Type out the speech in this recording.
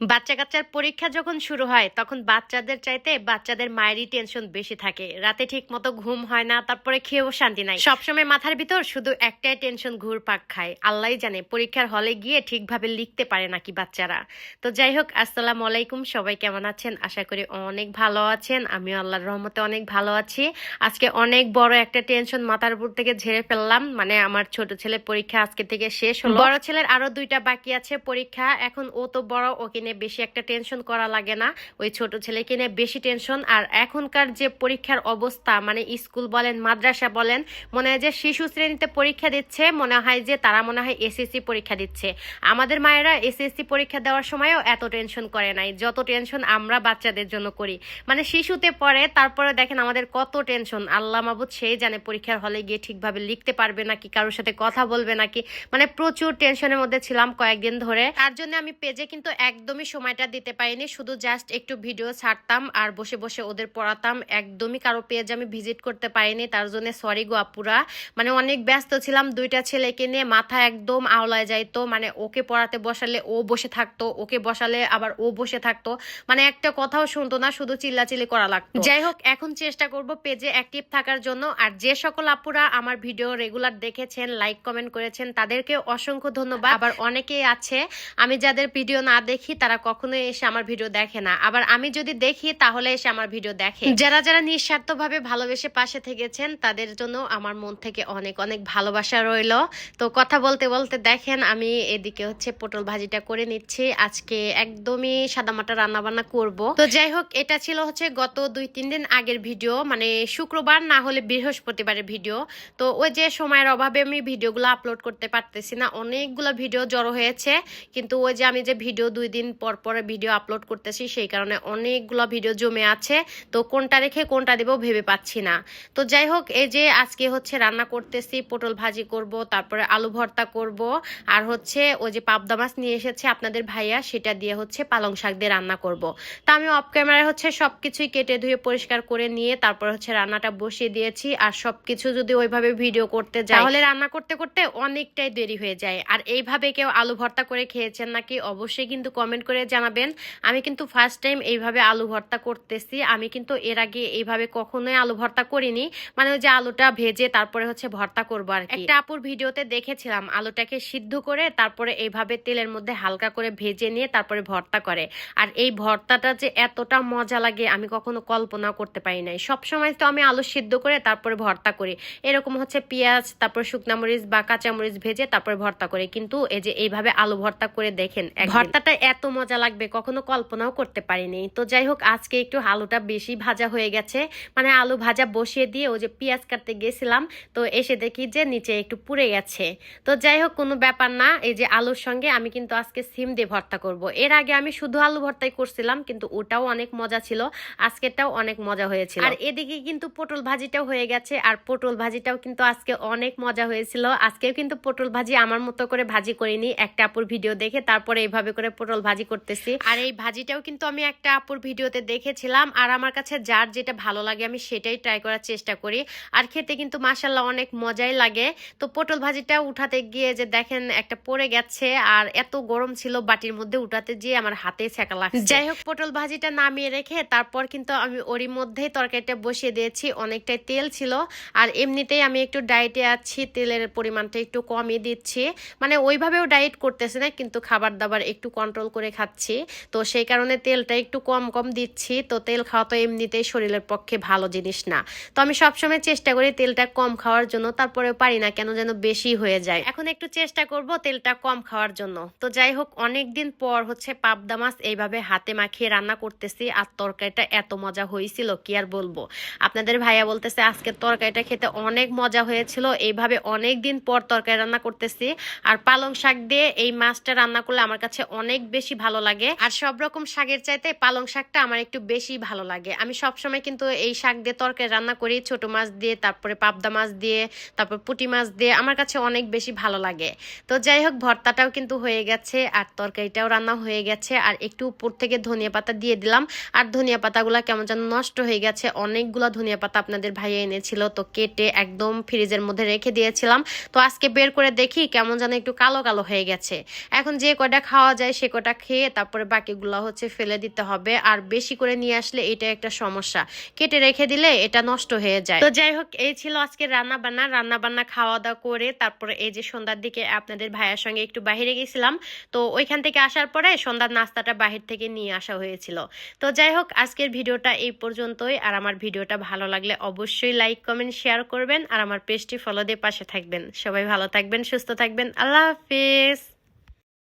বাচ্চা কাচ্চার পরীক্ষা যখন শুরু হয় তখন বাচ্চাদের চাইতে বাচ্চাদের মায়েরই টেনশন বেশি থাকে। রাতে ঠিক মতো ঘুম হয় না তারপরে খেয়েও শান্তি নাই। সবসময় মাথার ভিতর শুধু একটাই টেনশন ঘুর পাক খায়। আল্লাহ জানে পরীক্ষার হলে গিয়ে ঠিকভাবে লিখতে পারে নাকি বাচ্চারা। তো যাই হোক আসসালামু আলাইকুম। সবাই কেমন আছেন? আশা করি অনেক ভালো আছেন। আমিও আল্লাহর রহমতে অনেক ভালো আছি। আজকে অনেক বড় একটা টেনশন মাথার উপর থেকে ঝেড়ে ফেললাম। মানে আমার ছোট ছেলের পরীক্ষা আজকে থেকে শেষ হলো। বড় ছেলের আরও দুইটা বাকি আছে পরীক্ষা। এখন ও তো বড় ওকে নিয়ে বেশি একটা টেনশন করা লাগে না। ওই ছোট ছেলেকে নিয়ে বেশি টেনশন আর এখনকার যে পরীক্ষার অবস্থা মানে স্কুল বলেন, মাদ্রাসা বলেন, মনে হয় যে শিশু শ্রেণীতে পরীক্ষা দিচ্ছে, মনে হয় যে তারা মনে হয় এসএসসি পরীক্ষা দিচ্ছে। আমাদের মায়েরা এসএসসি পরীক্ষা দেওয়ার সময়ও এত টেনশন করে নাই। যত টেনশন আমরা বাচ্চাদের জন্য করি। মানে শিশুতে পড়ে, তারপরে দেখেন আমাদের কত টেনশন আল্লাহ মাবুদ সেই জানে পরীক্ষার হলে গিয়ে ঠিকভাবে লিখতে পারবে নাকি, কারোর সাথে কথা বলবে নাকি। মানে প্রচুর টেনশনের মধ্যে ছিলাম কয়েকদিন ধরে। তার জন্য আমি পেজে কিন্তু একদমই সময়টা দিতে পারিনি, শুধু জাস্ট একটু ভিডিও ছাড়তাম আর বসে বসে ওদের পড়াতাম। একদমই কারও পেজ আমি ভিজিট করতে পারিনি, তার জন্য সরি গো আপুরা। মানে অনেক ব্যস্ত ছিলাম, দুইটা ছেলেকে নিয়ে মাথা একদম আওলায় যাইতো। মানে ওকে পড়াতে বসালে ও বসে থাকতো, ওকে বসালে আবার ও বসে থাকতো। মানে একটা কথাও শুনতো না, শুধু চিল্লাচিল্লি করা লাগতো। যাই হোক, এখন চেষ্টা করব পেজে অ্যাক্টিভ থাকার জন্য। আর যে সকল আপুরা আমার ভিডিও রেগুলার দেখেছেন লাইক কমেন্ট করেছেন, তাদেরকে অসংখ্য ধন্যবাদ। আবার অনেকেই আছে, আমি যাদের ভিডিও না দেখি, তারা কখনোই এসে আমার ভিডিও দেখে না। আবার আমি যদি দেখি, তাহলে এসে আমার ভিডিও দেখে। যারা যারা নিঃস্বার্থভাবে ভালোবেসে পাশে থেকেছেন, তাদের জন্য আমার মন থেকে অনেক অনেক ভালোবাসা রইল। তো কথা বলতে বলতে দেখেন, আমি এদিকে হচ্ছে পটল ভাজিটা করে নিচ্ছি। আজকে একদমই সাদামাটা রান্না বান্না করব। তো যাই হোক, এটা ছিল হচ্ছে গত দুই, তিন দিন আগের ভিডিও মানে শুক্রবার না হলে বৃহস্পতিবারের ভিডিও তো ওই যে সময়ের অভাবে আমি ভিডিওগুলো আপলোড করতে পারতেছি না। অনেকগুলো ভিডিও জড়ো হয়েছে, কিন্তু ওই যে আমি যে ভিডিও দুই দিন পর পর ভিডিও আপলোড করতেছি, সেই কারণে অনেকগুলো ভিডিও জমে আছে। তো কোনটা রেখে কোনটা দেবো ভেবে পাচ্ছি না। তো যাই হোক, এই যে আজকে হচ্ছে রান্না করতেছি, পটল ভাজি করব, তারপরে আলু ভর্তা করব, আর হচ্ছে ওই যে পাবদা মাছ নিয়ে এসেছে আপনাদের ভাইয়া, সেটা দিয়ে হচ্ছে পালং শাক দিয়ে রান্না করব। তা আমি অফ ক্যামেরায় হচ্ছে সবকিছুই কেটে ধুয়ে পরিষ্কার করে নিয়ে তারপর হচ্ছে রান্নাটা বসিয়ে দিয়েছি, আর সবকিছু যদি ওইভাবে ভিডিও করতে যাই, তাহলে রান্না করতে করতে অনেকটাই দেরি হয়ে যায়। আর এইভাবে কেউ আলু ভর্তা করে খেয়েছেন নাকি, অবশ্যই কিন্তু কমেন্ট করে জানাবেন, আমি কিন্তু ফার্স্ট টাইম এইভাবে আলু ভর্তা করতেছি। আমি কিন্তু এর আগে এইভাবে কখনোই আলু ভর্তা করিনি। মানে ওই যে আলুটা ভেজে তারপরে হচ্ছে ভর্তা করব আর একটা আপুর ভিডিওতে দেখেছিলাম আলুটাকে সিদ্ধ করে তারপরে এইভাবে তেলের মধ্যে হালকা করে ভেজে নিয়ে তারপরে ভর্তা করে। আর এই ভর্তাটা যে এতটা মজা লাগে, আমি কখনো কল্পনা করতে পারি নাই। সবসময় তো আমি আলু সিদ্ধ করে তারপরে ভর্তা করি। এরকম হচ্ছে পেঁয়াজ, তারপর শুকনা মরিচ বা কাঁচা মরিচ ভেজে তারপরে ভর্তা করে। কিন্তু এই যে এইভাবে আলু ভর্তা করে দেখেন ভর্তাটা এত মজা লাগবে, কখনো কল্পনাও করতে পারিনি। তো যাই হোক, আজকে একটু আলুটা বেশি ভাজা হয়ে গেছে। মানে আলু ভাজা বসিয়ে দিয়ে ওই যে পেঁয়াজ কাটতে গেছিলাম, তো এসে দেখি যে নিচে একটু পুড়ে গেছে। তো যাই হোক, কোনো ব্যাপার না, এই যে আলুর সঙ্গে আমি কিন্তু আজকে সিম দিয়ে ভর্তা করব। এর আগে আমি শুধু আলু ভর্তাই করছিলাম, কিন্তু ওটাও অনেক মজা ছিল, আজকেরটাও অনেক মজা হয়েছিল। আর এদিকে কিন্তু পটল ভাজিটাও হয়ে গেছে, আর পটল ভাজিটাও কিন্তু আজকে অনেক মজা হয়েছিল। আজকেও কিন্তু পটল ভাজি আমার মতো করে ভাজি করিনি, একটা আপুর ভিডিও দেখে তারপরে এইভাবে করে পটল ভাজি করতেছি। আর এই ভাজিটাও কিন্তু আমি একটা আপুর ভিডিওতে দেখেছিলাম। আর আমার কাছে যার যেটা ভালো লাগে আমি সেটাই ট্রাই করার চেষ্টা করি। আর খেতে কিন্তু মাসাল্লাহ অনেক মজাই লাগে। তো পটল ভাজিটা উঠাতে গিয়ে যে দেখেন একটা পড়ে গেছে আর এত গরম ছিল বাটির মধ্যে উঠাতে গিয়ে আমার হাতে ছেঁকা লাগছে। যাই হোক পটল ভাজিটা নামিয়ে রেখে তারপর কিন্তু আমি ওরই মধ্যেই তরকারিটা বসিয়ে দিয়েছি। অনেকটাই তেল ছিল। আর এমনিতেই আমি একটু ডায়েটে আছি তেলের পরিমাণটা একটু কমই দিচ্ছি। মানে ওইভাবেও ডায়েট করতেছে না কিন্তু খাবার দাবার একটু কন্ট্রোল করে খাচ্ছি। তো সেই কারণে তেলটা একটু কম কম দিচ্ছি। তো তেল খাওয়া তো এমনিতেই শরীরের পক্ষে ভালো জিনিস না। তো আমি সবসময় চেষ্টা করি তেলটা কম খাওয়ার জন্য তারপরে পারি না কেন যেন বেশি হয়ে যায়। এখন একটু চেষ্টা করব তেলটা কম খাওয়ার জন্য। তো যাই হোক অনেক দিন পর হচ্ছে পাবদা মাছ এইভাবে হাতে মাখিয়ে রান্না করতেছি আর তরকারিটা এত মজা হয়েছিল, কি আর বলব। আপনাদের ভাইয়া বলতেছে আজকের তরকারিটা খেতে অনেক মজা হয়েছিল। এইভাবে অনেক দিন পর তরকারি রান্না করতেছি। আর পালং শাক দিয়ে এই মাছটা রান্না করলে আমার কাছে অনেক বেশি ভালো লাগে। আর সব রকম শাকের চাইতে পালং শাকটা আমার একটু বেশি ভালো লাগে। আমি সবসময় কিন্তু এই শাক দিয়ে তরকারি রান্না করি, ছোট মাছ দিয়ে, তারপরে পাবদা মাছ দিয়ে, তারপর পুটি মাছ দিয়ে, আমার কাছে অনেক বেশি ভালো লাগে। তো যাই হোক, ভর্তাটাও কিন্তু হয়ে গেছে, আর তরকারিটাও রান্না হয়ে গেছে, আর একটু উপর থেকে ধনিয়া পাতা দিয়ে দিলাম। আর ধনিয়া পাতাগুলো কেমন যেন নষ্ট হয়ে গেছে, অনেকগুলো ধনিয়া পাতা আপনাদের ভাইয়া এনেছিল, তো কেটে একদম ফ্রিজের মধ্যে রেখে দিয়েছিলাম। তো আজকে বের করে দেখি কেমন যেন একটু কালো কালো হয়ে গেছে। এখন যে কয়টা খাওয়া যায়, সে কটা খেয়ে তারপরে বাকিগুলো হচ্ছে ফেলে দিতে হবে। আর বেশি করে নিয়ে আসলে এটা একটা সমস্যা। কেটে রেখে দিলে এটা নষ্ট হয়ে যায়। তো যাই হোক, এই ছিল আজকে রান্না বান্না রান্না বান্না খাওয়া দাওয়া করে তারপরে এই যে সন্ধ্যার দিকে আপনাদের ভাইয়ের সঙ্গে একটু বাহিরে গেছিলাম। তো ওইখান থেকে আসার পরে সন্ধ্যার নাস্তাটা বাহির থেকে নিয়ে আসা হয়েছিল। তো যাই হোক, আজকের ভিডিওটা এই পর্যন্তই। আর আমার ভিডিওটা ভালো লাগলে অবশ্যই লাইক, কমেন্ট, শেয়ার করবেন। আর আমার পেজটি ফলো দিয়ে পাশে থাকবেন। সবাই ভালো থাকবেন, সুস্থ থাকবেন। আল্লাহ হাফিজ।